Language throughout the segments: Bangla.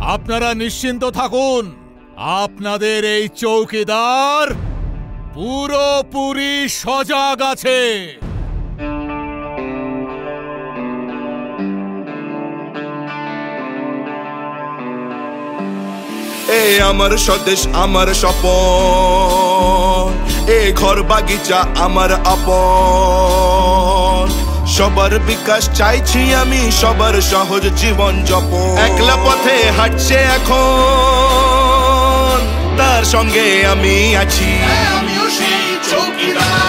আপনারা নিশ্চিন্ত থাকুন, আপনাদের এই চৌকিদার পুরোপুরি সজাগ আছে। এ আমার স্বদেশ, আমার স্বপন। এ ঘর বাগিচা, আমার আপন। সবার বিকাশ চাইছি আমি, সবার সহজ জীবন যাপন। একলা পথে হাঁটছে এখন, তার সঙ্গে আমি আছি। আমিও সেই চৌকিদার।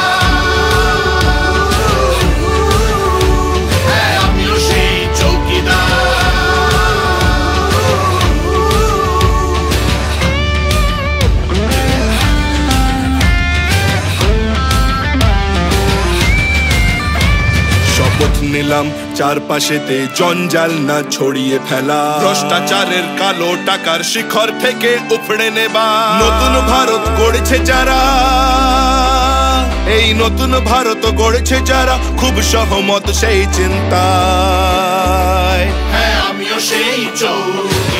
শপথ নিলাম। চারপাশেতে জঞ্জাল না ছড়িয়ে ফেলা। ভ্রষ্টাচারের কালো টাকার শিখর থেকে উপড়ে নেবা। নতুন ভারত গড়েছে যারা এই নতুন ভারত গড়েছে যারা খুব সহমত সেই চিন্তা হ্যাঁ আমিও সেই চৌকিদার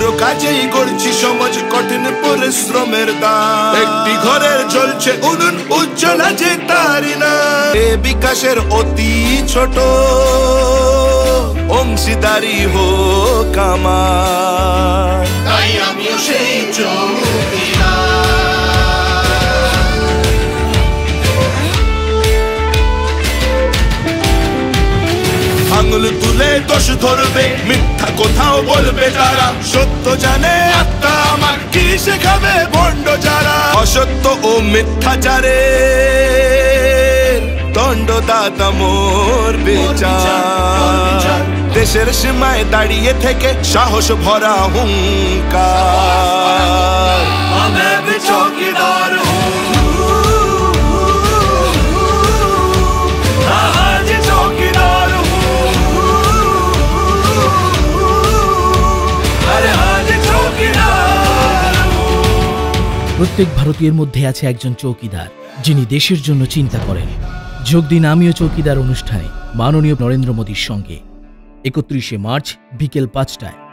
ক্ষুদ্র কাজেই করছি সমাজ কঠিন পরিশ্রমের দাম একটি ঘরের চলছে উনুন, উজ্জ্বল আছে তারি না। বিকাশের অতি ছোট অংশীদারি হোক আমার। আঙুল তুলে দোষ ধরবে, মিথ্যা কোথাও বলবে তারা। সত্য জানে আত্মা আমার কি শেখাবে ভণ্ড যারা? অসত্য ও মিথ্যাচারে দণ্ডদাতা মোর বিচার। দেশের সীমায় দাঁড়িয়ে থেকে সাহস ভরা হুঙ্কার। প্রত্যেক ভারতীয়ের মধ্যে আছে একজন চৌকিদার, যিনি দেশের জন্য চিন্তা করেন। যোগ দিন আমিও চৌকিদার অনুষ্ঠানে। মাননীয় নরেন্দ্র মোদীর সঙ্গে। একত্রিশে মার্চ বিকেল পাঁচটায়।